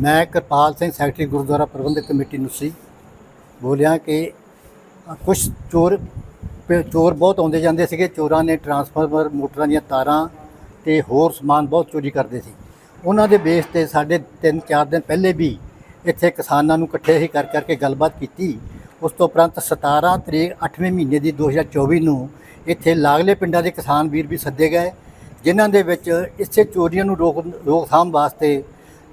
ਮੈਂ ਕਿਰਪਾਲ ਸਿੰਘ, ਸੈਕਟਰੀ ਗੁਰਦੁਆਰਾ ਪ੍ਰਬੰਧਕ ਕਮੇਟੀ ਨੂਸੀ, ਬੋਲਿਆ ਕਿ ਕੁਝ ਚੋਰ, ਪ- ਚੋਰ ਬਹੁਤ ਆਉਂਦੇ ਜਾਂਦੇ ਸੀਗੇ। ਚੋਰਾਂ ਨੇ ਟਰਾਂਸਫਾਰਮਰ, ਮੋਟਰਾਂ ਦੀਆਂ ਤਾਰਾਂ ਤੇ ਹੋਰ ਸਮਾਨ ਬਹੁਤ ਚੋਰੀ ਕਰਦੇ ਸੀ। ਉਹਨਾਂ ਦੇ ਬੇਸ ਤੇ ਸਾਡੇ 3-4 ਦਿਨ ਪਹਿਲੇ ਵੀ ਇੱਥੇ ਕਿਸਾਨਾਂ ਨੂੰ ਇਕੱਠੇ ਹੀ ਕਰ ਕਰਕੇ ਗੱਲਬਾਤ ਕੀਤੀ। ਉਸ ਤੋਂ ਉਪਰੰਤ 17 ਤਰੀਕ 8ਵੇਂ ਮਹੀਨੇ ਦੀ 2024 ਨੂੰ ਇੱਥੇ ਲਾਗਲੇ ਪਿੰਡਾਂ ਦੇ ਕਿਸਾਨ ਵੀਰ ਵੀ ਸੱਦੇ ਗਏ, ਜਿਨ੍ਹਾਂ ਦੇ ਵਿੱਚ ਇਸੇ ਚੋਰੀਆਂ ਨੂੰ ਰੋਕ, ਰੋਕਥਾਮ ਵਾਸਤੇ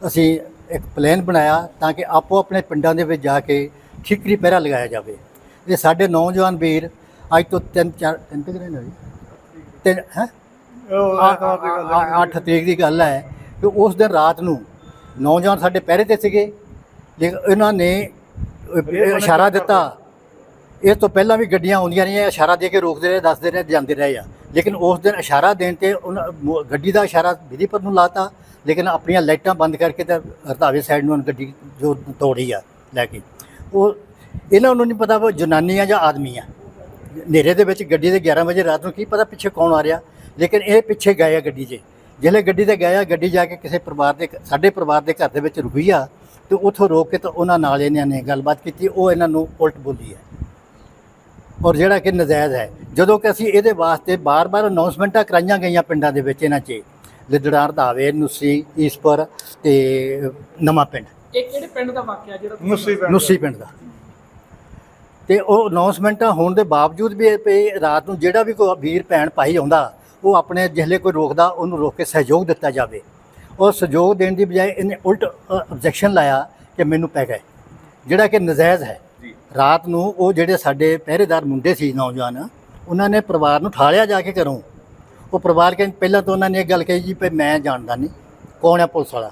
ਅਸੀਂ ਇੱਕ ਪਲਾਨ ਬਣਾਇਆ ਤਾਂ ਕਿ ਆਪੋ ਆਪਣੇ ਪਿੰਡਾਂ ਦੇ ਵਿੱਚ ਜਾ ਕੇ ਠਿਕਰੀ ਪਹਿਰਾ ਲਗਾਇਆ ਜਾਵੇ। ਇਹ ਸਾਡੇ ਨੌਜਵਾਨ ਵੀਰ ਅੱਜ ਤੋਂ ਤਿੰਨ ਚਾਰ ਤਿੰਨ ਤੱਕ ਰਹਿਣਾ ਜੀ ਤਿੰਨ ਹੈ? ਅੱਠ ਤਰੀਕ ਦੀ ਗੱਲ ਹੈ। ਕਿ ਉਸ ਦਿਨ ਰਾਤ ਨੂੰ ਨੌਜਵਾਨ ਸਾਡੇ ਪਹਿਰੇ ਤੇ ਸੀਗੇ। ਲੇਕਿਨ ਇਹਨਾਂ ਨੇ ਇਸ਼ਾਰਾ ਦਿੱਤਾ। ਇਸ ਤੋਂ ਪਹਿਲਾਂ ਵੀ ਗੱਡੀਆਂ ਆਉਂਦੀਆਂ ਰਹੀਆਂ, ਇਸ਼ਾਰਾ ਦੇ ਕੇ ਰੋਕਦੇ ਰਹੇ, ਦੱਸਦੇ ਰਹੇ, ਜਾਂਦੇ ਰਹੇ ਆ। ਲੇਕਿਨ ਉਸ ਦਿਨ ਇਸ਼ਾਰਾ ਦੇਣ ਤੇ ਉਹਨਾਂ ਗੱਡੀ ਦਾ ਇਸ਼ਾਰਾ ਵਿਧੀਪਤ ਨੂੰ ਲਾਤਾ, ਲੇਕਿਨ ਆਪਣੀਆਂ ਲਾਈਟਾਂ ਬੰਦ ਕਰਕੇ ਤਾਂ ਰਤਾਵੇ ਸਾਈਡ ਨੂੰ ਗੱਡੀ ਜੋ ਤੋੜੀ ਆ, ਲੈ ਕੇ। ਉਹ, ਇਹਨਾਂ ਨੂੰ ਨਹੀਂ ਪਤਾ ਉਹ ਜਨਾਨੀ ਆ ਜਾਂ ਆਦਮੀ ਆ। ਹਨੇਰੇ ਦੇ ਵਿੱਚ ਗੱਡੀ ਦੇ 11 ਵਜੇ ਰਾਤ ਨੂੰ ਕੀ ਪਤਾ ਪਿੱਛੇ ਕੌਣ ਆ ਰਿਹਾ, ਲੇਕਿਨ ਇਹ ਪਿੱਛੇ ਗਏ ਆ ਗੱਡੀ 'ਚ। ਜਿਹੜੇ ਗੱਡੀ ਤੇ ਗਏ ਆ, ਗੱਡੀ ਜਾ ਕੇ ਕਿਸੇ ਪਰਿਵਾਰ ਦੇ ਸਾਡੇ ਪਰਿਵਾਰ ਦੇ ਘਰ ਦੇ ਵਿੱਚ ਰੁਕੀ ਆ, ਤੇ ਉੱਥੋਂ ਰੋਕ ਕੇ ਤਾਂ ਉਹਨਾਂ ਨਾਲ ਇਹਨਾਂ ਨੇ ਗੱਲਬਾਤ ਕੀਤੀ, ਉਹ ਇਹਨਾਂ ਨੂੰ ਉਲਟ ਬੋਲੀ ਹੈ ਔਰ ਜਿਹੜਾ ਕਿ ਨਜਾਇਜ਼ ਹੈ। ਜਦੋਂ ਕਿ ਅਸੀਂ ਇਹਦੇ ਵਾਸਤੇ ਬਾਰ-ਬਾਰ ਅਨਾਉਂਸਮੈਂਟਾਂ ਕਰਾਈਆਂ ਗਈਆਂ ਪਿੰਡਾਂ ਦੇ ਵਿੱਚ ਇਹਨਾਂ 'ਚ। ਲਿਦੜਾਰ ਧਾਵੇ ਨੁੱਸੀ ਈਸਪੁਰ ਤੇ ਨਵਾਂ ਪਿੰਡ। ਇਹ ਕਿਹੜੇ ਪਿੰਡ ਦਾ ਵਾਕਿਆ ਜਿਹੜਾ ਮੁੱਸੀ ਪਿੰਡ ਨੁੱਸੀ ਪਿੰਡ ਦਾ। ਤੇ ਉਹ ਅਨਾਉਂਸਮੈਂਟਾਂ ਹੋਣ ਦੇ ਬਾਵਜੂਦ ਵੀ ਇਹ ਰਾਤ ਨੂੰ ਜਿਹੜਾ ਵੀ ਕੋਈ ਵੀਰ ਭੈਣ ਭਾਈ ਆਉਂਦਾ ਉਹ ਆਪਣੇ ਜਿਹਲੇ ਕੋਈ ਰੋਕਦਾ ਉਹਨੂੰ ਰੋਕ ਕੇ ਸਹਿਯੋਗ ਦਿੱਤਾ ਜਾਵੇ। ਉਹ ਸਹਿਯੋਗ ਦੇਣ ਦੀ ਬਜਾਏ ਇਹਨੇ ਉਲਟ ਆਬਜੈਕਸ਼ਨ ਲਾਇਆ ਕਿ ਮੈਨੂੰ ਪੈ ਗਏ। ਜਿਹੜਾ ਕਿ ਨਜਾਇਜ਼ ਹੈ। ਰਾਤ ਨੂੰ ਉਹ ਜਿਹੜੇ ਸਾਡੇ ਪਹਿਰੇਦਾਰ ਮੁੰਡੇ ਸੀ ਨੌਜਵਾਨ, ਉਹਨਾਂ ਨੇ ਪਰਿਵਾਰ ਨੂੰ ਠਾਲਿਆ ਜਾ ਕੇ ਘਰੋਂ। ਉਹ ਪਰਿਵਾਰ ਕਹਿੰਦੇ ਪਹਿਲਾਂ ਤਾਂ ਉਹਨਾਂ ਨੇ ਇਹ ਗੱਲ ਕਹੀ ਜੀ ਵੀ ਮੈਂ ਜਾਣਦਾ ਨਹੀਂ, ਕੌਣ ਹੈ ਪੁਲਿਸ ਵਾਲਾ?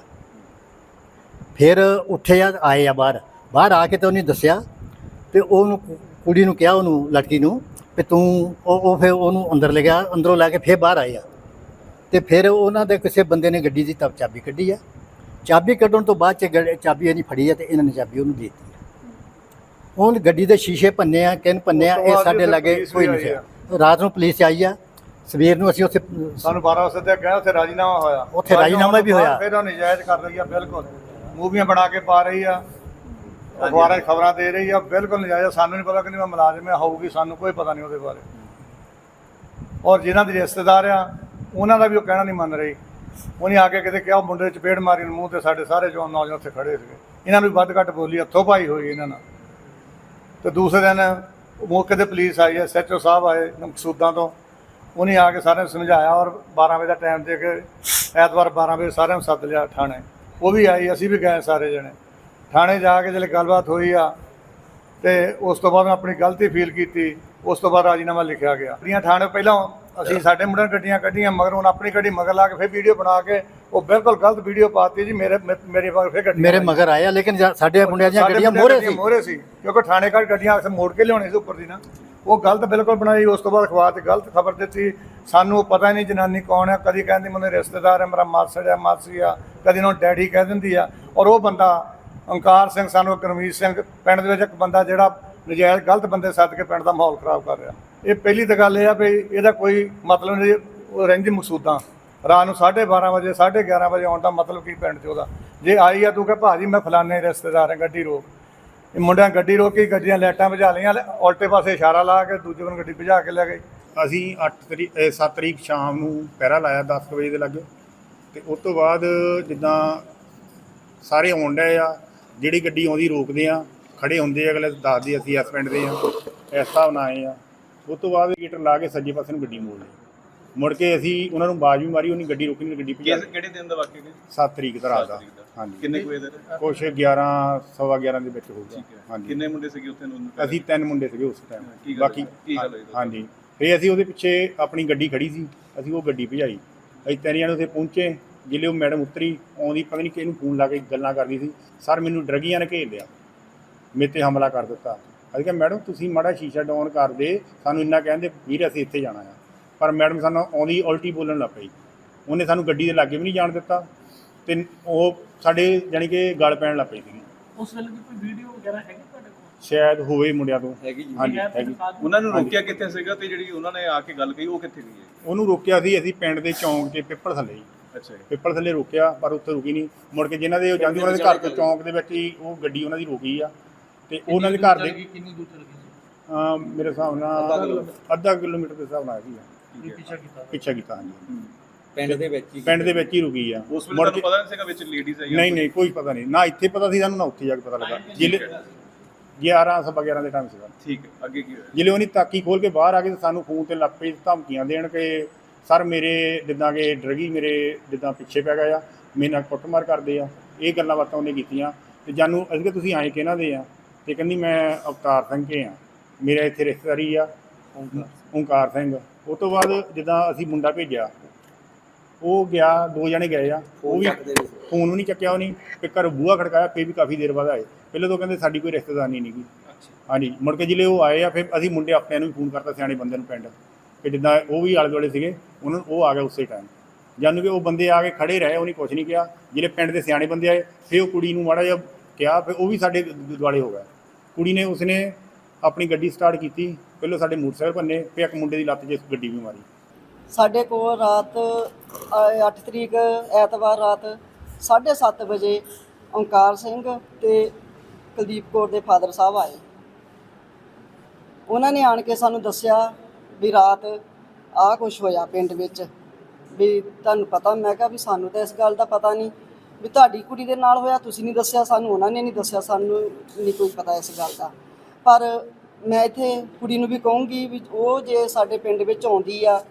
ਫਿਰ ਉੱਠੇ ਆ, ਆਏ ਆ ਬਾਹਰ। ਬਾਹਰ ਆ ਕੇ ਤਾਂ ਉਹਨੇ ਦੱਸਿਆ ਤੇ ਉਹਨੂੰ ਕੁੜੀ ਨੂੰ ਕਿਹਾ ਉਹਨੂੰ, ਲੜਕੀ ਨੂੰ, ਵੀ ਤੂੰ ਉਹ ਉਹ ਫਿਰ ਉਹਨੂੰ ਅੰਦਰ ਲੈ ਗਿਆ, ਅੰਦਰੋਂ ਲੈ ਕੇ ਫਿਰ ਬਾਹਰ ਆਏ ਆ। ਤੇ ਫਿਰ ਉਹਨਾਂ ਦੇ ਕਿਸੇ ਬੰਦੇ ਨੇ ਗੱਡੀ ਦੀ ਤਬ ਚਾਬੀ ਕੱਢੀ ਆ। ਚਾਬੀ ਕੱਢਣ ਤੋਂ ਬਾਅਦ ਚ ਗੱਡੀ- ਚਾਬੀ ਇਹਦੀ ਫੜੀ ਆ ਤੇ ਇਹਨਾਂ ਨੇ ਚਾਬੀ ਉਹਨੂੰ ਦੇ ਦਿੱਤੀ। ਉਹ ਗੱਡੀ ਦੇ ਸ਼ੀਸ਼ੇ ਭੰਨੇ ਆ ਕਿਨ ਭੰਨੇ ਆ ਇਹ ਸਾਡੇ ਲਾਗੇ ਕੋਈ ਨਹੀਂ ਸੀ। ਰਾਤ ਨੂੰ ਪੁਲਿਸ ਆਈ ਆ। ਸਵੇਰ ਨੂੰ ਅਸੀਂ ਉੱਥੇ ਸਾਨੂੰ 12 ਵਜੇ ਤੱਕ ਗਿਆ ਉੱਥੇ ਰਾਜੀਨਾਮਾ ਹੋਇਆ। ਉੱਥੇ ਰਾਜ਼ੀਨਾਮਾ ਵੀ ਹੋਇਆ। ਫਿਰ ਉਹ ਨਜਾਇਜ਼ ਕਰ ਰਹੀ ਆ ਬਿਲਕੁਲ। ਮੂਵੀਆਂ ਬਣਾ ਕੇ ਪਾ ਰਹੀ ਆ। ਅਖਬਾਰਾਂ 'ਚ ਖਬਰਾਂ ਦੇ ਰਹੀ ਆ ਬਿਲਕੁਲ ਨਜਾਇਜ਼ ਆ। ਸਾਨੂੰ ਨਹੀਂ ਪਤਾ ਕਿ ਮੈਂ ਮੁਲਾਜ਼ਮ ਆ ਹੋਊਗੀ ਸਾਨੂੰ ਕੋਈ ਪਤਾ ਨਹੀਂ ਉਹਦੇ ਬਾਰੇ। ਔਰ ਜਿਨ੍ਹਾਂ ਦੇ ਰਿਸ਼ਤੇਦਾਰ ਆ ਉਹਨਾਂ ਦਾ ਵੀ ਉਹ ਕਹਿਣਾ ਨਹੀਂ ਮੰਨ ਰਹੀ। ਉਹਨੇ ਆ ਕੇ ਕਿਤੇ ਕਿਹਾ ਮੁੰਡੇ 'ਚ ਚਪੇੜ ਮਾਰੀ ਨੂੰ ਮੂੰਹ ਤੇ ਸਾਡੇ ਸਾਰੇ ਜਵਾਨ ਨੌਜਵਾਨ ਉੱਥੇ ਖੜੇ ਸੀਗੇ। ਇਹਨਾਂ ਨੂੰ ਵੱਧ ਘੱਟ ਬੋਲੀ ਹੱਥੋਂ ਪਾਈ ਹੋਈ ਇਹਨਾਂ ਨਾਲ। ਤੇ ਦੂਸਰੇ ਦਿਨ ਮੌਕੇ ਤੇ ਪੁਲਿਸ ਆਈ ਹੈ ਸੈਚਓ ਸਾਹਿਬ ਆਏ ਮਕਸੂਦਾਂ ਤੋਂ। ਉਹਨੇ ਆ ਕੇ ਸਾਰਿਆਂ ਨੂੰ ਸਮਝਾਇਆ ਔਰ 12 ਵਜੇ ਦਾ ਟਾਈਮ ਦੇ ਕੇ ਐਤਵਾਰ 12 ਵਜੇ ਸਾਰਿਆਂ ਨੂੰ ਸੱਦ ਲਿਆ ਥਾਣੇ। ਉਹ ਵੀ ਆਈ, ਅਸੀਂ ਵੀ ਗਏ ਸਾਰੇ ਜਣੇ। ਥਾਣੇ ਜਾ ਕੇ ਜਦੋਂ ਗੱਲਬਾਤ ਹੋਈ ਆ ਤੇ ਉਸ ਤੋਂ ਬਾਅਦ ਮੈਂ ਆਪਣੀ ਗਲਤੀ ਫੀਲ ਕੀਤੀ, ਉਸ ਤੋਂ ਬਾਅਦ ਰਾਜੀਨਾਮਾ ਲਿਖਿਆ ਗਿਆ। ਗੱਡੀਆਂ ਥਾਣੇ ਪਹਿਲਾਂ ਅਸੀਂ ਸਾਡੇ ਮੁੰਡਿਆਂ ਗੱਡੀਆਂ ਕੱਢੀਆਂ ਮਗਰ ਹੁਣ ਆਪਣੀ ਗੱਡੀ ਮਗਰ ਲਾ ਕੇ ਫਿਰ ਵੀਡੀਓ ਬਣਾ ਕੇ ਉਹ ਬਿਲਕੁਲ ਗਲਤ ਵੀਡੀਓ ਪਾਤੀ ਜੀ ਮੇਰੇ ਮੇਰੇ ਮਗਰ ਫਿਰ ਗੱਡੀ ਮੇਰੇ ਮਗਰ ਆਇਆ ਲੇਕਿਨ ਸਾਡੇ ਮੁੰਡਿਆਂ ਦੀਆਂ ਗੱਡੀਆਂ ਮੋਹਰੇ ਸੀ। ਮੋਹਰੇ ਸੀ ਕਿਉਂਕਿ ਥਾਣੇ ਘਰ ਗੱਡੀਆਂ ਅਕਸਰ ਮੋੜ ਕੇ ਲਿਆਉਣੀ ਸੀ ਉੱਪਰ ਦੀ ਨਾ। ਉਹ ਗਲਤ ਬਿਲਕੁਲ ਬਣਾਈ ਉਸ ਤੋਂ ਬਾਅਦ ਅਖਬਾਰ 'ਚ ਗਲਤ ਖਬਰ ਦਿੱਤੀ। ਸਾਨੂੰ ਪਤਾ ਨਹੀਂ ਜਨਾਨੀ ਕੌਣ ਹੈ ਕਦੀ ਕਹਿੰਦੀ ਮੈਨੂੰ ਰਿਸ਼ਤੇਦਾਰ ਹੈ ਮੇਰਾ ਮਾਸੜ ਹੈ ਮਾਸੀ ਆ ਕਦੀ ਉਹਨੂੰ ਡੈਡੀ ਕਹਿ ਦਿੰਦੀ ਆ। ਔਰ ਉਹ ਬੰਦਾ ਓਂਕਾਰ ਸਿੰਘ ਸਾਨੂੰ ਕਰਮੀਤ ਸਿੰਘ ਪਿੰਡ ਦੇ ਵਿੱਚ ਇੱਕ ਬੰਦਾ ਜਿਹੜਾ ਨਜਾਇਜ਼ ਗਲਤ ਬੰਦੇ ਸੱਦ ਕੇ ਪਿੰਡ ਦਾ ਮਾਹੌਲ ਖਰਾਬ ਕਰ ਰਿਹਾ। ਇਹ ਪਹਿਲੀ ਤਾਂ ਗੱਲ ਇਹ ਆ ਵੀ ਇਹਦਾ ਕੋਈ ਮਤਲਬ ਨਹੀਂ ਰਹਿੰਦੀ ਮਕਸੂਦਾਂ ਰਾਤ ਨੂੰ 12:30 ਵਜੇ 11:30 ਵਜੇ ਆਉਣ ਦਾ ਮਤਲਬ ਕੀ ਪਿੰਡ 'ਚ ਉਹਦਾ? ਜੇ ਆਈ ਆ ਤੂੰ ਕਹ ਭਾਜੀ ਮੈਂ ਫਲਾਣੇ ਰਿਸ਼ਤੇਦਾਰ ਹਾਂ ਗੱਡੀ ਰੋਕ। ਇਹ ਮੁੰਡਿਆਂ ਗੱਡੀ ਰੋਕ ਕੇ ਗੱਡੀਆਂ ਲਾਈਟਾਂ ਵਜਾ ਲਈਆਂ ਉਲਟੇ ਪਾਸੇ ਇਸ਼ਾਰਾ ਲਾ ਕੇ ਦੂਜੇ ਬੰਨ ਗੱਡੀ ਭਜਾ ਕੇ ਲੈ ਗਏ। ਅਸੀਂ 8 ਤਰੀਕ 7 ਤਰੀਕ ਸ਼ਾਮ ਨੂੰ ਪਹਿਰਾ ਲਾਇਆ 10 ਕੁ ਵਜੇ ਦੇ ਲੱਗੇ। ਤੇ ਉਸ ਤੋਂ ਬਾਅਦ ਜਿੱਦਾਂ ਸਾਰੇ ਆਉਣ ਡਏ ਆ ਜਿਹੜੀ ਗੱਡੀ ਆਉਂਦੀ ਰੋਕਦੇ ਆ ਖੜੇ ਹੁੰਦੇ ਆ, ਅਗਲੇ ਦੱਸਦੇ ਅਸੀਂ ਇਸ ਪਿੰਡ ਦੇ ਆ ਇਸ ਹਿਸਾਬ ਨਾਲ ਆਏ ਆ। ਉਸ ਤੋਂ ਬਾਅਦ ਗੇਟਰ ਲਾ ਕੇ ਸੱਜੇ ਪਾਸੇ ਨੂੰ ਗੱਡੀ ਮੋੜ ਲਈ ਮੁੜ ਕੇ ਅਸੀਂ ਉਹਨਾਂ ਨੂੰ ਬਾਜ਼ ਵੀ ਮਾਰੀ ਉਹਨੀ ਗੱਡੀ ਰੋਕੀ ਨਹੀਂ ਗੱਡੀ ਭਜਾ ਕਿਸ ਕਿਹੜੇ ਦਿਨ ਦਾ ਵਾਕਿਆ ਜੀ 7 ਤਰੀਕ ਦਾ ਰਾਤ ਦਾ। ਹਾਂਜੀ। ਕਿੰਨੇ ਕੁ ਵਜੇ ਦਾ? ਕੁਛ 11 ਸਵਾ 11 ਦੇ ਵਿੱਚ ਹੋਊਗਾ ਠੀਕ ਹੈ। ਹਾਂਜੀ। ਕਿੰਨੇ ਮੁੰਡੇ ਸੀਗੇ ਉੱਥੇ ਨੂੰ? ਅਸੀਂ ਤਿੰਨ ਮੁੰਡੇ ਸੀਗੇ ਉਸ ਕੀ ਟਾਈਮ ਗੱਲ ਬਾਕੀ ਹੋਈ? ਕੀ ਗੱਲ ਹੋਈ? ਹਾਂਜੀ। ਫੇ ਅਸੀਂ ਉਹਦੇ ਪਿੱਛੇ ਆਪਣੀ ਗੱਡੀ ਖੜੀ ਸੀ। ਅਸੀਂ ਉਹ ਗੱਡੀ ਭਜਾਈ। ਅਸੀਂ ਤਿੰਨ ਜਣੇ ਉੱਥੇ ਪਹੁੰਚੇ। ਜਿਲੇ ਉਹ ਮੈਡਮ ਉਤਰੀ। ਆਉਂਦੀ ਪਤਾ ਨਹੀਂ ਕਿਹਨੂੰ ਫੋਨ ਲਾ ਕੇ ਗੱਲਾਂ ਕਰਦੀ ਸੀ। ਸਰ ਮੈਨੂੰ ਡਰਗੀਆਂ ਨੇ ਘੇਰ ਲਿਆ। ਮੇਰੇ ਤੇ ਹਮਲਾ ਕਰ ਦਿੱਤਾ। ਅਸੀਂ ਕਿਹਾ ਮੈਡਮ ਤੁਸੀਂ ਮਾੜਾ ਸ਼ੀਸ਼ਾ ਡਾਊਨ ਕਰ ਦੇ ਸਾਨੂੰ ਇੰਨਾ ਕਹਿੰਦੇ ਵੀਰ ਅਸੀਂ ਇੱਥੇ ਜਾਣਾ ਆ। ਪਰ ਮੈਡਮ ਸਾਨੂੰ ਆਉਂਦੀ ਉਲਟੀ ਬੋਲਣ ਲੱਗ ਪਈ। ਉਹਨੇ ਸਾਨੂੰ ਗੱਡੀ ਦੇ ਲਾਗੇ ਵੀ ਨਹੀਂ ਜਾਣ ਦਿੱਤਾ ਤੇ ਉਹ ਸਾਡੇ ਜਾਣੀ ਕਿ ਗਲ ਪੈਣ ਲੱਗ ਪਈ ਸੀ ਉਸ ਵੇਲੇ ਦੀ ਕੋਈ ਵੀਡੀਓ ਵਗੈਰਾ ਹੈਗੀ ਤੁਹਾਡੇ ਕੋਲ? ਸ਼ਾਇਦ ਹੋਵੇ ਮੁੰਡਿਆਂ ਤੋਂ। ਹੈਗੀ ਜੀ। ਹਾਂਜੀ ਹੈਗੀ। ਉਹਨਾਂ ਨੂੰ ਰੋਕਿਆ ਕਿੱਥੇ ਸੀਗਾ ਤੇ ਜਿਹੜੀ ਉਹਨਾਂ ਨੇ ਆ ਕੇ ਗੱਲ ਕਹੀ ਉਹ ਕਿੱਥੇ ਗਈ ਹੈ? ਉਹਨੂੰ ਰੋਕਿਆ ਸੀ ਅਸੀਂ ਪਿੰਡ ਦੇ ਚੌਂਕ 'ਚ ਪਿੱਪਲ ਥੱਲੇ ਜੀ। ਅੱਛਾ ਪਿੱਪਲ ਥੱਲੇ ਰੋਕਿਆ ਪਰ ਉੱਥੇ ਰੁਕੀ ਨਹੀਂ। ਮੁੜ ਕੇ ਜਿਨ੍ਹਾਂ ਦੇ ਉਹ ਜਾਂਦੇ ਉਹਨਾਂ ਦੇ ਘਰ ਤੋਂ ਚੌਂਕ ਦੇ ਵਿੱਚ ਹੀ ਉਹ ਗੱਡੀ ਉਹਨਾਂ ਦੀ ਰੋਕੀ ਆ। ਤੇ ਉਹਨਾਂ ਦੇ ਘਰ ਦੇ ਕਿੰਨੀ ਦੂਰ ਚਲ ਗਈ ਅਹ ਮੇਰੇ ਹਿਸਾਬ ਨਾਲ ਅੱਧਾ ਕਿਲੋਮੀਟਰ। ਦੇ ਹਿਸਾਬ ਨਾਲ ਹੈਗੀ ਆ। ਪਿੱਛਾ ਕੀਤਾ। ਪਿੱਛਾ ਕੀਤਾ ਹਾਂਜੀ। ਪਿੰਡ ਦੇ ਵਿੱਚ ਹੀ ਪਿੰਡ ਦੇ ਵਿੱਚ ਹੀ ਰੁਕੀ ਆ। ਉਸ ਵੇਲੇ ਮੁੜ ਤੁਹਾਨੂੰ ਕੇ ਪਤਾ ਨਹੀਂ ਸੀਗਾ ਵਿੱਚ ਲੇਡੀਜ਼ ਆਈਆਂ ਨਹੀਂ ਨਹੀਂ ਕੋਈ ਪਤਾ ਨਹੀਂ। ਨਾ ਇੱਥੇ ਪਤਾ ਸੀ ਸਾਨੂੰ ਨਾ ਉੱਥੇ ਜਾ ਕੇ ਪਤਾ ਲੱਗਾ। ਜਿਲੇ 11 ਸਵਾ 11 ਦੇ ਟਾਈਮ ਸੀਗਾ। ਠੀਕ ਹੈ ਅੱਗੇ ਕੀ ਹੋਇਆ? ਜਿਲੇ ਉਹਨੇ ਤਾਕੀ ਖੋਲ ਕੇ ਬਾਹਰ ਆ ਕੇ ਤੇ ਸਾਨੂੰ ਫੋਨ ਤੇ ਲੱਪੇ ਧਮਕੀਆਂ ਦੇਣ ਕਿ ਸਰ ਮੇਰੇ ਜਿੱਦਾਂ ਕਿ ਡਰਗੀ ਮੇਰੇ ਜਿੱਦਾਂ ਪਿੱਛੇ ਪੈ ਗਿਆ ਆ ਮੇਰੇ ਨਾਲ ਕੁੱਟਮਾਰ ਕਰਦੇ ਆ। ਇਹ ਗੱਲਾਂ ਬਾਤਾਂ ਉਹਨੇ ਕੀਤੀਆਂ। ਤੇ ਜਾਨੂੰ ਅਸੀਂ ਕਿ ਤੁਸੀਂ ਆਏ ਕਿਹਨਾਂ ਦੇ ਆ ਤੇ ਕਹਿੰਦੀ ਮੈਂ ਅਵਤਾਰ ਸਿੰਘ ਕੇ ਆ ਮੇਰਾ ਇੱਥੇ ਰਿਸ਼ਤੇਦਾਰੀ ਆ। ਓਂਕਾਰ ਸਿੰਘ। ਉਹ ਤੋਂ ਬਾਅਦ ਜਿੱਦਾਂ ਅਸੀਂ ਮੁੰਡਾ ਭੇਜਿਆ ਉਹ ਗਿਆ ਦੋ ਜਣੇ ਗਏ ਆ। ਉਹ ਵੀ। ਫੋਨ ਵੀ ਨਹੀਂ ਚੱਕਿਆ ਉਹਨੇ ਤੇ ਘਰ ਬੂਹਾ ਖੜਕਾਇਆ ਫੇਰ ਵੀ ਕਾਫੀ ਦੇਰ ਬਾਅਦ ਆਏ। ਪਹਿਲਾਂ ਤਾਂ ਕਹਿੰਦੇ ਸਾਡੀ ਕੋਈ ਰਿਸ਼ਤੇਦਾਰੀ ਨਹੀਂ ਗੀ। ਹਾਂਜੀ ਮੁੜ ਕੇ ਜਿਲੇ ਉਹ ਆਏ ਆ ਫਿਰ ਅਸੀਂ ਮੁੰਡੇ ਆਪਣਿਆਂ ਨੂੰ ਵੀ ਫੋਨ ਕਰਤਾ ਸਿਆਣੇ ਬੰਦੇ ਨੂੰ ਪਿੰਡ। ਕਿ ਜਿੱਦਾਂ ਉਹ ਵੀ ਆਲੇ ਦੁਆਲੇ ਸੀਗੇ ਉਹਨਾਂ ਨੂੰ ਉਹ ਆ ਗਿਆ ਉਸੇ ਟਾਈਮ ਜਾਨੂੰ ਕਿ ਉਹ ਬੰਦੇ ਆ ਕੇ ਖੜੇ ਰਹੇ ਉਹਨੇ ਕੁਝ ਨਹੀਂ ਕਿਹਾ। ਜਿਹੜੇ ਪਿੰਡ ਦੇ ਸਿਆਣੇ ਬੰਦੇ ਆਏ ਫਿਰ ਉਹ ਕੁੜੀ ਨੂੰ ਮਾੜਾ ਜਿਹਾ ਕਿਹਾ ਫਿਰ ਉਹ ਵੀ ਸਾਡੇ ਦੁਆਲੇ ਹੋ ਗਿਆ ਕੁੜੀ ਨੇ, ਉਸਨੇ ਆਪਣੀ ਗੱਡੀ ਸਟਾਰਟ ਕੀਤੀ। ਪਹਿਲਾਂ ਸਾਡੇ ਮੋਟਰਸਾਈਕਲ ਭੰਨੇ, ਫਿਰ ਇੱਕ ਮੁੰਡੇ ਦੀ ਲੱਤ 'ਚ ਗੱਡੀ ਵੀ ਮਾਰੀ। ਸਾਡੇ ਕੋਲ ਰਾਤ 8 ਤਰੀਕ, ਐਤਵਾਰ ਰਾਤ 7:30 ਵਜੇ ਓਂਕਾਰ ਸਿੰਘ ਤੇ ਕੁਲਦੀਪ ਕੌਰ ਦੇ ਫਾਦਰ ਸਾਹਿਬ ਆਏ। ਉਹਨਾਂ ਨੇ ਆਣ ਕੇ ਸਾਨੂੰ ਦੱਸਿਆ ਵੀ ਰਾਤ ਆ ਕੁਝ ਹੋਇਆ ਪਿੰਡ ਵਿੱਚ। ਵੀ ਤੁਹਾਨੂੰ ਪਤਾ, ਮੈਂ ਕਿਹਾ ਵੀ ਸਾਨੂੰ ਤਾਂ ਇਸ ਗੱਲ ਦਾ ਪਤਾ ਨਹੀਂ। ਵੀ ਤੁਹਾਡੀ ਕੁੜੀ ਦੇ ਨਾਲ ਹੋਇਆ, ਤੁਸੀਂ ਨਹੀਂ ਦੱਸਿਆ ਸਾਨੂੰ, ਉਹਨਾਂ ਨੇ ਨਹੀਂ ਦੱਸਿਆ, ਸਾਨੂੰ ਨਹੀਂ ਕੋਈ ਪਤਾ ਇਸ ਗੱਲ ਦਾ। ਪਰ ਮੈਂ ਇੱਥੇ ਕੁੜੀ ਨੂੰ ਵੀ ਕਹੂੰਗੀ ਵੀ ਉਹ ਜੇ ਸਾਡੇ ਪਿੰਡ ਵਿੱਚ ਆਉਂਦੀ ਆ,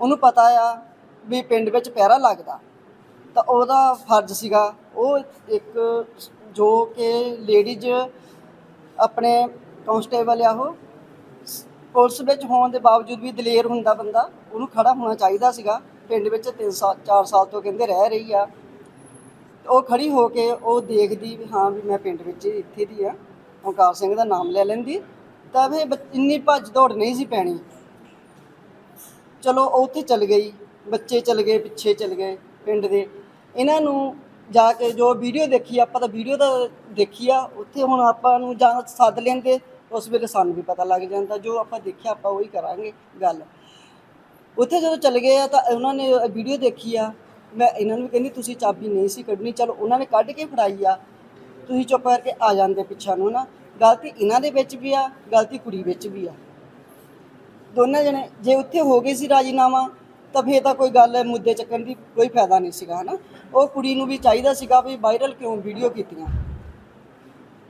ਉਹਨੂੰ ਪਤਾ ਆ ਵੀ ਪਿੰਡ ਵਿੱਚ ਪਹਿਰਾ ਲੱਗਦਾ। ਤਾਂ ਉਹਦਾ ਫਰਜ਼ ਸੀਗਾ, ਉਹ ਇੱਕ ਜੋ ਕਿ ਲੇਡੀਜ਼ ਆਪਣੇ ਕਾਂਸਟੇਬਲ ਆ ਉਹ, ਪੁਲਿਸ ਵਿੱਚ ਹੋਣ ਦੇ ਬਾਵਜੂਦ ਵੀ ਦਲੇਰ ਹੁੰਦਾ ਬੰਦਾ, ਉਹਨੂੰ ਖੜਾ ਹੋਣਾ ਚਾਹੀਦਾ ਸੀਗਾ। ਪਿੰਡ ਵਿੱਚ 3 ਸਾਲ 4 ਸਾਲ ਤੋਂ ਕਹਿੰਦੇ ਰਹਿ ਰਹੀ ਆ। ਉਹ ਖੜੀ ਹੋ ਕੇ ਉਹ ਦੇਖਦੀ ਵੀ ਹਾਂ ਵੀ ਮੈਂ ਪਿੰਡ ਵਿੱਚ ਇੱਥੇ ਦੀ ਆ ਓਂਕਾਰ ਸਿੰਘ ਦਾ ਨਾਮ ਲੈ ਲੈਂਦੀ। ਤਾਂ ਫਿਰ ਬ ਇੰਨੀ ਭੱਜ ਦੌੜ ਨਹੀਂ ਸੀ ਪੈਣੀ। ਚਲੋ ਉਹ ਉੱਥੇ ਚਲ ਗਈ। ਬੱਚੇ ਚਲ ਗਏ, ਪਿੱਛੇ ਚਲ ਗਏ ਪਿੰਡ ਦੇ। ਇਹਨਾਂ ਨੂੰ ਜਾ ਕੇ ਜੋ ਵੀਡੀਓ ਦੇਖੀ, ਆਪਾਂ ਤਾਂ ਵੀਡੀਓ ਤਾਂ ਦੇਖੀ ਆ। ਉੱਥੇ ਹੁਣ ਆਪਾਂ ਨੂੰ ਜਾਂ ਸੱਦ ਲੈਂਦੇ, ਉਸ ਵੇਲੇ ਸਾਨੂੰ ਵੀ ਪਤਾ ਲੱਗ ਜਾਂਦਾ। ਜੋ ਆਪਾਂ ਦੇਖਿਆ, ਆਪਾਂ ਉਹੀ ਕਰਾਂਗੇ ਗੱਲ। ਉੱਥੇ ਜਦੋਂ ਚਲੇ ਗਏ ਆ ਤਾਂ ਉਹਨਾਂ ਨੇ ਵੀਡੀਓ ਦੇਖੀ ਆ। ਮੈਂ ਇਹਨਾਂ ਨੂੰ ਵੀ ਕਹਿੰਦੀ, ਤੁਸੀਂ ਚਾਬੀ ਨਹੀਂ ਸੀ ਕੱਢਣੀ, ਚਲੋ ਉਹਨਾਂ ਨੇ ਕੱਢ ਕੇ ਫੜਾਈ ਆ। ਤੁਸੀਂ ਚੁੱਪ ਕਰਕੇ ਆ ਜਾਂਦੇ ਪਿੱਛਾ ਨੂੰ ਨਾ ਗਲਤੀ ਇਹਨਾਂ ਦੇ ਵਿੱਚ ਵੀ ਆ, ਗਲਤੀ ਕੁੜੀ ਵਿੱਚ ਵੀ ਆ। ਦੋਨਾਂ ਜਣੇ, ਜੇ ਉੱਥੇ ਹੋ ਗਏ ਸੀ ਰਾਜੀਨਾਮਾ, ਤਾਂ ਫੇਰ ਤਾਂ ਕੋਈ ਗੱਲ ਮੁੱਦੇ ਚੱਕਣ ਦੀ ਕੋਈ ਫਾਇਦਾ ਨਹੀਂ ਸੀਗਾ, ਹਨਾ? ਉਹ ਕੁੜੀ ਨੂੰ ਵੀ ਚਾਹੀਦਾ ਸੀਗਾ ਵੀ ਵਾਇਰਲ ਕਿਉਂ ਵੀਡੀਓ ਕੀਤੀਆਂ?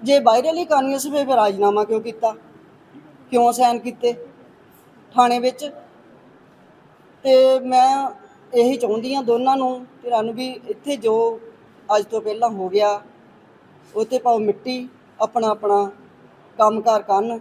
ਜੇ ਵਾਇਰਲ ਹੀ ਕਰਨੀਆਂ ਸੀ, ਫਿਰ ਰਾਜੀਨਾਮਾ ਕਿਉਂ ਕੀਤਾ? ਕਿਉਂ ਸਾਈਨ ਕੀਤੇ? ਥਾਣੇ ਵਿੱਚ? ਤੇ ਮੈਂ ਇਹੀ ਚਾਹੁੰਦੀ ਹਾਂ ਦੋਨਾਂ ਨੂੰ ਧਿਰਾਂ ਸਾਨੂੰ ਵੀ ਇੱਥੇ ਜੋ ਅੱਜ ਤੋਂ ਪਹਿਲਾਂ ਹੋ ਗਿਆ, ਉੱਥੇ ਪਾਓ ਮਿੱਟੀ ਆਪਣਾ ਆਪਣਾ ਕੰਮਕਾਰ ਕਰਨ,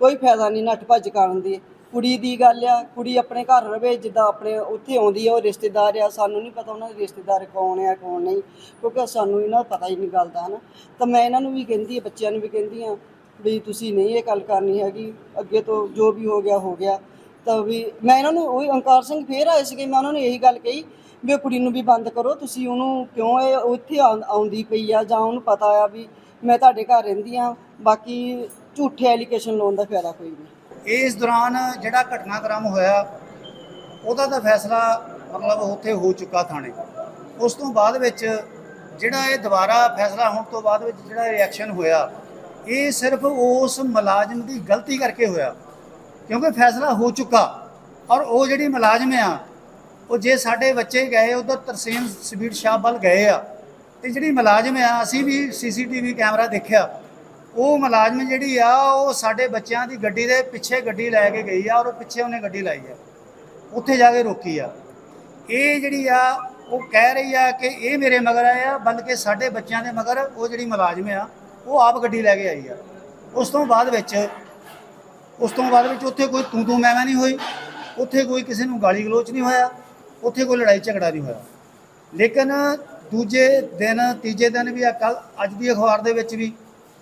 ਕੋਈ ਫਾਇਦਾ ਨਹੀਂ ਨੱਠ ਭੱਜ ਕਰਨ ਦੀ। ਕੁੜੀ ਦੀ ਗੱਲ ਆ, ਕੁੜੀ ਆਪਣੇ ਘਰ ਰਵੇ, ਜਿੱਦਾਂ ਆਪਣੇ ਉੱਥੇ ਆਉਂਦੀ ਆ, ਉਹ ਰਿਸ਼ਤੇਦਾਰ ਆ, ਸਾਨੂੰ ਨਹੀਂ ਪਤਾ ਉਹਨਾਂ ਦੇ ਰਿਸ਼ਤੇਦਾਰ ਕੌਣ ਆ, ਕੌਣ ਨਹੀਂ, ਕਿਉਂਕਿ ਸਾਨੂੰ ਇਹਨਾਂ ਦਾ ਪਤਾ ਹੀ ਨਹੀਂ ਗੱਲ ਦਾ, ਹਨਾ। ਤਾਂ ਮੈਂ ਇਹਨਾਂ ਨੂੰ ਵੀ ਕਹਿੰਦੀ ਆ, ਬੱਚਿਆਂ ਨੂੰ ਵੀ ਕਹਿੰਦੀ ਆ, ਵੀ ਤੁਸੀਂ ਨਹੀਂ ਇਹ ਗੱਲ ਕਰਨੀ ਹੈਗੀ, ਅੱਗੇ ਤੋਂ ਜੋ ਵੀ ਹੋ ਗਿਆ ਹੋ ਗਿਆ। ਤਾਂ ਵੀ ਮੈਂ ਇਹਨਾਂ ਨੂੰ ਉਹ ਓਂਕਾਰ ਸਿੰਘ ਫੇਰ ਆਏ ਸੀਗੇ, ਮੈਂ ਉਹਨਾਂ ਨੂੰ ਇਹੀ ਗੱਲ ਕਹੀ ਵੀ ਉਹ ਕੁੜੀ ਨੂੰ ਵੀ ਬੰਦ ਕਰੋ, ਤੁਸੀਂ ਉਹਨੂੰ ਕਿਉਂ ਇਹ ਉੱਥੇ ਆਉਂ- ਆਉਂਦੀ ਪਈ ਆ ਜਾਂ ਉਹਨੂੰ ਪਤਾ ਆ ਵੀ ਮੈਂ ਤੁਹਾਡੇ ਘਰ ਰਹਿੰਦੀ ਆ, ਬਾਕੀ ਝੂਠੇ ਐਲੀਗੇਸ਼ਨ ਲਾਉਣ ਦਾ ਫਾਇਦਾ ਕੋਈ ਨਹੀਂ। ਇਸ ਦੌਰਾਨ ਜਿਹੜਾ ਘਟਨਾਕ੍ਰਮ ਹੋਇਆ, ਉਹਦਾ ਤਾਂ ਫੈਸਲਾ ਮਤਲਬ ਉੱਥੇ ਹੋ ਚੁੱਕਾ ਥਾਣੇ। ਉਸ ਤੋਂ ਬਾਅਦ ਵਿੱਚ ਜਿਹੜਾ ਇਹ ਦੁਬਾਰਾ ਫੈਸਲਾ ਹੋਣ ਤੋਂ ਬਾਅਦ ਵਿੱਚ ਜਿਹੜਾ ਰਿਐਕਸ਼ਨ ਹੋਇਆ, ਇਹ ਸਿਰਫ ਉਸ ਮੁਲਾਜ਼ਮ ਦੀ ਗਲਤੀ ਕਰਕੇ ਹੋਇਆ। ਕਿਉਂਕਿ ਫੈਸਲਾ ਹੋ ਚੁੱਕਾ। ਔਰ ਉਹ ਜਿਹੜੀ ਮੁਲਾਜ਼ਮ ਆ, ਉਹ ਜੇ ਸਾਡੇ ਬੱਚੇ ਗਏ, ਉਧਰ ਤਰਸੇਮ ਸਬੀਰ ਸ਼ਾਹ ਵੱਲ ਗਏ ਆ। ਤੇ ਜਿਹੜੀ ਮੁਲਾਜ਼ਮ ਆ, ਅਸੀਂ ਵੀ ਸੀਸੀਟੀਵੀ ਕੈਮਰਾ ਦੇਖਿਆ। ਉਹ ਮੁਲਾਜ਼ਮ ਜਿਹੜੀ ਆ, ਉਹ ਸਾਡੇ ਬੱਚਿਆਂ ਦੀ ਗੱਡੀ ਦੇ ਪਿੱਛੇ ਗੱਡੀ ਲੈ ਕੇ ਗਈ ਆ, ਔਰ ਉਹ ਪਿੱਛੇ ਉਹਨੇ ਗੱਡੀ ਲਾਈ ਆ। ਉੱਥੇ ਜਾ ਕੇ ਰੋਕੀ ਆ। ਇਹ ਜਿਹੜੀ ਆ, ਉਹ ਕਹਿ ਰਹੀ ਆ ਕਿ ਇਹ ਮੇਰੇ ਮਗਰ ਆਏ ਆ, ਬਲਕਿ ਸਾਡੇ ਬੱਚਿਆਂ ਦੇ ਮਗਰ ਉਹ ਜਿਹੜੀ ਮੁਲਾਜ਼ਮ ਆ, ਉਹ ਆਪ ਗੱਡੀ ਲੈ ਕੇ ਆਈ ਆ। ਉਸ ਤੋਂ ਬਾਅਦ ਵਿੱਚ ਉਸ ਤੋਂ ਬਾਅਦ ਵਿੱਚ ਉੱਥੇ ਕੋਈ ਤੂੰ ਤੂੰ ਮੈਂ ਮੈਂ ਨਹੀਂ ਹੋਈ। ਉੱਥੇ ਕੋਈ ਕਿਸੇ ਨੂੰ ਗਾਲੀ ਗਲੋਚ ਨਹੀਂ ਹੋਇਆ। ਉੱਥੇ ਕੋਈ ਲੜਾਈ ਝਗੜਾ ਨਹੀਂ ਹੋਇਆ। ਲੇਕਿਨ ਦੂਜੇ ਦਿਨ, ਤੀਜੇ ਦਿਨ ਵੀ ਆ ਕੱਲ ਅੱਜ ਦੀ ਅਖਬਾਰ ਦੇ ਵਿੱਚ ਵੀ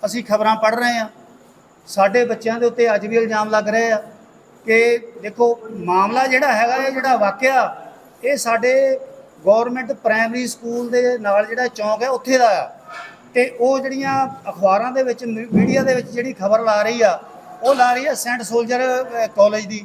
ਅਸੀਂ ਖਬਰਾਂ ਪੜ੍ਹ ਰਹੇ ਹਾਂ। ਸਾਡੇ ਬੱਚਿਆਂ ਦੇ ਉੱਤੇ ਅੱਜ ਵੀ ਇਲਜ਼ਾਮ ਲੱਗ ਰਹੇ ਆ ਕਿ ਦੇਖੋ, ਮਾਮਲਾ ਜਿਹੜਾ ਹੈਗਾ ਇਹ ਜਿਹੜਾ ਵਾਕਿਆ, ਇਹ ਸਾਡੇ ਗਵਰਨਮੈਂਟ ਪ੍ਰਾਇਮਰੀ ਸਕੂਲ ਦੇ ਨਾਲ ਜਿਹੜਾ ਚੌਂਕ ਹੈ, ਉੱਥੇ ਦਾ ਆ। ਤੇ ਉਹ ਜਿਹੜੀਆਂ ਅਖਬਾਰਾਂ ਦੇ ਵਿੱਚ, ਮੀ- ਮੀਡੀਆ ਦੇ ਵਿੱਚ ਜਿਹੜੀ ਖਬਰ ਲਾ ਰਹੀ ਆ ਉਹ ਲਾ ਰਹੀ ਆ ਸੈਂਟ ਸੋਲਜਰ ਕਾਲਜ ਦੀ।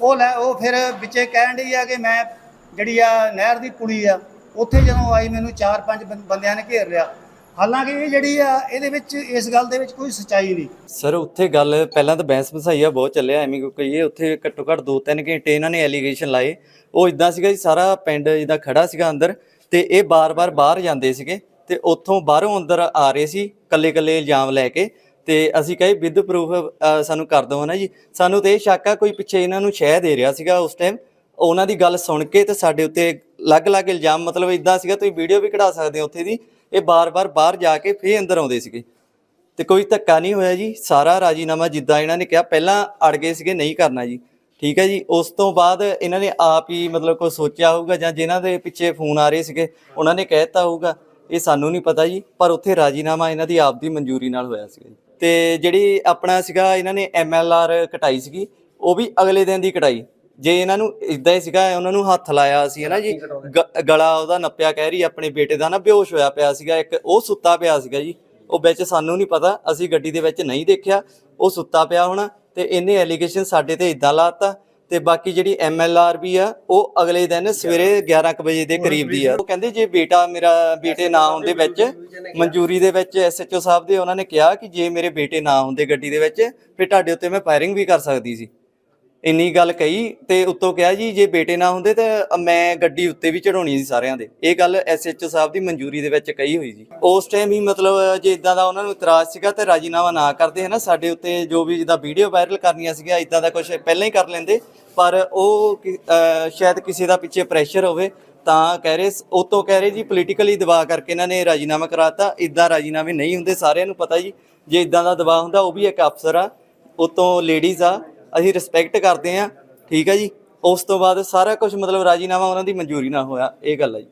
ਉਹ ਲੈ, ਉਹ ਫਿਰ ਵਿੱਚੇ ਕਹਿਣ ਡਈ ਆ ਕਿ ਮੈਂ ਜਿਹੜੀ ਆ ਨਹਿਰ ਦੀ ਕੁੜੀ ਆ, ਉੱਥੇ ਜਦੋਂ ਆਈ ਮੈਨੂੰ ਚਾਰ ਪੰਜ ਬੰਦਿਆਂ ਨੇ ਘੇਰ ਲਿਆ। ਹਾਲਾਂਕਿ ਇਹ ਜਿਹੜੀ ਆ, ਇਹਦੇ ਵਿੱਚ, ਇਸ ਗੱਲ ਦੇ ਵਿੱਚ ਕੋਈ ਸੱਚਾਈ ਨਹੀਂ। ਸਰ, ਉੱਥੇ ਗੱਲ ਪਹਿਲਾਂ ਤਾਂ ਬਹਿਸ ਬਸਾਈਆ ਬਹੁਤ ਚੱਲਿਆ, ਐਵੇਂ ਕਿਉਂਕਿ ਇਹ ਉੱਥੇ ਘੱਟੋ ਘੱਟ 2-3 ਘੰਟੇ ਇਹਨਾਂ ਨੇ ਐਲੀਗੇਸ਼ਨ ਲਾਏ। ਉਹ ਇਦਾਂ ਸੀਗਾ ਜੀ, ਸਾਰਾ ਪਿੰਡ ਜਿੱਦਾਂ ਖੜਾ ਸੀਗਾ ਅੰਦਰ, ਤੇ ਇਹ ਬਾਰ-ਬਾਰ ਬਾਹਰ ਜਾਂਦੇ ਸੀਗੇ, ਤੇ ਉੱਥੋਂ ਬਾਹਰੋਂ ਅੰਦਰ ਆ ਰਹੇ ਸੀ ਕੱਲੇ-ਕੱਲੇ ਇਲਜ਼ਾਮ ਲੈ ਕੇ ਤੇ ਅਸੀਂ ਕਹੇ ਵਿਦ ਪ੍ਰੂਫ ਸਾਨੂੰ ਕਰ ਦਿਓ ਨਾ ਜੀ। ਸਾਨੂੰ ਤੇ ਇਹ ਸ਼ੱਕ ਆ, ਕੋਈ ਪਿੱਛੇ ਇਹਨਾਂ ਨੂੰ ਸ਼ਹਿ ਦੇ ਰਿਹਾ ਸੀਗਾ ਉਸ ਟਾਈਮ ਉਹਨਾਂ ਦੀ ਗੱਲ ਸੁਣ ਕੇ ਤੇ ਸਾਡੇ ਉੱਤੇ ਅਲੱਗ-ਅਲੱਗ ਇਲਜ਼ਾਮ, ਮਤਲਬ ਇਦਾਂ ਸੀਗਾ, ਤੁਸੀਂ ਵੀਡੀਓ ਵੀ ਕਢਾ ਸਕਦੇ ਹੋ ਉੱਥੇ ਦੀ। ਇਹ ਬਾਰ-ਬਾਰ ਬਾਹਰ ਜਾ ਕੇ ਫੇਰ ਅੰਦਰ ਆਉਂਦੇ ਸੀਗੇ। ਤੇ ਕੋਈ ਧੱਕਾ ਨਹੀਂ ਹੋਇਆ ਜੀ। ਸਾਰਾ ਰਾਜੀਨਾਮਾ ਜਿੱਦਾਂ ਇਹਨਾਂ ਨੇ ਕਿਹਾ, ਪਹਿਲਾਂ ਅੜ ਗਏ ਸੀਗੇ, ਨਹੀਂ ਕਰਨਾ ਜੀ। ਠੀਕ ਹੈ ਜੀ। ਉਸ ਤੋਂ ਬਾਅਦ ਇਹਨਾਂ ਨੇ ਆਪ ਹੀ ਮਤਲਬ ਕੋਈ ਸੋਚਿਆ ਹੋਊਗਾ ਜਾਂ ਜਿਨ੍ਹਾਂ ਦੇ ਪਿੱਛੇ ਫੋਨ ਆ ਰਹੇ ਸੀਗੇ, ਉਹਨਾਂ ਨੇ ਕਹਿਤਾ ਹੋਊਗਾ। ਇਹ ਸਾਨੂੰ ਨਹੀਂ ਪਤਾ ਜੀ, ਪਰ ਉੱਥੇ ਰਾਜੀਨਾਮਾ ਇਹਨਾਂ ਦੀ ਆਪ ਦੀ ਮਨਜ਼ੂਰੀ ਨਾਲ ਹੋਇਆ ਸੀਗਾ ਜੀ। ਤੇ ਜਿਹੜੀ ਆਪਣਾ ਸੀਗਾ ਇਹਨਾਂ ਨੇ ਐਮਐਲਆਰ ਕਟਾਈ ਸੀਗੀ ਉਹ ਵੀ ਅਗਲੇ ਦਿਨ ਦੀ ਕਟਾਈ। ਜੇ ਇਹਨਾਂ ਨੂੰ ਇਦਾਂ ਹੀ ਸੀਗਾ ਉਹਨਾਂ ਨੂੰ ਹੱਥ ਲਾਇਆ ਸੀ ਨਾ ਜੀ ਗ- ਗਲਾ ਉਹਦਾ ਨੱਪਿਆ ਕਹਿ ਰਹੀ ਆਪਣੇ ਬੇਟੇ ਦਾ ਨਾ ਬੇਹੋਸ਼ ਹੋਇਆ ਪਿਆ ਸੀਗਾ ਇੱਕ ਉਹ ਸੁੱਤਾ ਪਿਆ ਸੀਗਾ ਜੀ। ਉਹ ਵਿੱਚ ਸਾਨੂੰ ਨਹੀਂ ਪਤਾ ਅਸੀਂ ਗੱਡੀ ਦੇ ਵਿੱਚ ਨਹੀਂ ਦੇਖਿਆ ਉਹ ਸੁੱਤਾ ਪਿਆ ਹੋਣਾ ਤੇ ਇਹਨੇ ਐਲੀਗੇਸ਼ਨ ਸਾਡੇ ਤੇ ਇਦਾਂ ਲਾਤਾ ਤੇ ਬਾਕੀ ਜਿਹੜੀ ਐਮਐਲਆਰ ਵੀ ਆ ਉਹ ਅਗਲੇ ਦਿਨ ਸਵੇਰੇ 11 ਕੁ ਵਜੇ ਦੇ ਕਰੀਬ ਦੀ ਆ। ਉਹ ਕਹਿੰਦੇ ਜੇ ਬੇਟਾ ਮੇਰਾ ਬੇਟੇ ਨਾ ਆਉਣ ਦੇ ਵਿੱਚ ਮਨਜ਼ੂਰੀ ਦੇ ਵਿੱਚ ਐਸਐਚਓ ਸਾਹਿਬ ਦੇ ਉਹਨਾਂ ਨੇ ਕਿਹਾ ਕਿ ਜੇ ਮੇਰੇ ਬੇਟੇ ਨਾ ਆਉਂਦੇ ਗੱਡੀ ਦੇ ਵਿੱਚ ਫਿਰ ਤੁਹਾਡੇ ਉੱਤੇ ਮੈਂ ਫਾਇਰਿੰਗ ਵੀ ਕਰ ਸਕਦੀ ਸੀ। ਇੰਨੀ ਗੱਲ ਕਹੀ ਤੇ ਉੱਤੋਂ ਕਿਹਾ ਜੀ, ਜੇ ਬੇਟੇ ਨਾ ਹੁੰਦੇ ਤਾਂ ਮੈਂ ਗੱਡੀ ਉੱਤੇ ਵੀ ਚੜਾਉਣੀ ਸੀ ਸਾਰਿਆਂ ਦੇ। ਇਹ ਗੱਲ ਐਸਐਚਓ ਸਾਹਿਬ ਦੀ ਮਨਜ਼ੂਰੀ ਦੇ ਵਿੱਚ ਕਹੀ ਹੋਈ ਸੀ ਉਸ ਟਾਈਮ ਹੀ ਮਤਲਬ ਜੇ ਇਦਾਂ ਦਾ ਉਹਨਾਂ ਨੂੰ ਇਤਰਾਜ਼ ਸੀਗਾ ਤੇ ਰਾਜੀਨਾਮਾ ਨਾ ਕਰਦੇ ਹਨਾ, ਸਾਡੇ ਉੱਤੇ ਜੋ ਵੀ ਜਿੱਦਾਂ ਵੀਡੀਓ ਵਾਇਰਲ ਕਰਨੀਆਂ ਸੀਗੀਆਂ ਇਦਾਂ ਦਾ ਕੁਝ ਪਹਿਲਾਂ ਹੀ ਕਰ ਲੈਂਦੇ, ਪਰ ਉਹ ਸ਼ਾਇਦ ਕਿਸੇ ਦਾ ਪਿੱਛੇ ਪ੍ਰੈਸ਼ਰ ਹੋਵੇ ਤਾਂ ਕਹਿ ਰਹੇ ਉਤੋਂ ਕਹਿ ਰਹੇ ਜੀ ਪੋਲੀਟੀਕਲੀ ਦਬਾਅ ਕਰਕੇ ਇਹਨਾਂ ਨੇ ਰਾਜੀਨਾਮਾ ਕਰਾਤਾ। ਇਦਾਂ ਰਾਜੀਨਾਮੇ ਨਹੀਂ ਹੁੰਦੇ, ਸਾਰਿਆਂ ਨੂੰ ਪਤਾ ਜੀ, ਜੇ ਇਦਾਂ ਦਾ ਦਬਾਅ ਹੁੰਦਾ, ਉਹ ਵੀ ਇੱਕ ਅਫਸਰ ਆ, ਉਤੋਂ ਲੇਡੀਜ਼ ਆ ਅਸੀਂ ਰਿਸਪੈਕਟ ਕਰਦੇ ਆ ਠੀਕ ਹੈ ਜੀ? ਉਸ ਤੋਂ ਬਾਅਦ ਸਾਰਾ ਕੁਝ ਮਤਲਬ ਰਾਜੀਨਾਮਾ ਉਹਨਾਂ ਦੀ ਮਨਜ਼ੂਰੀ ਨਾਲ ਹੋਇਆ। ਇਹ ਗੱਲ ਹੈ ਜੀ।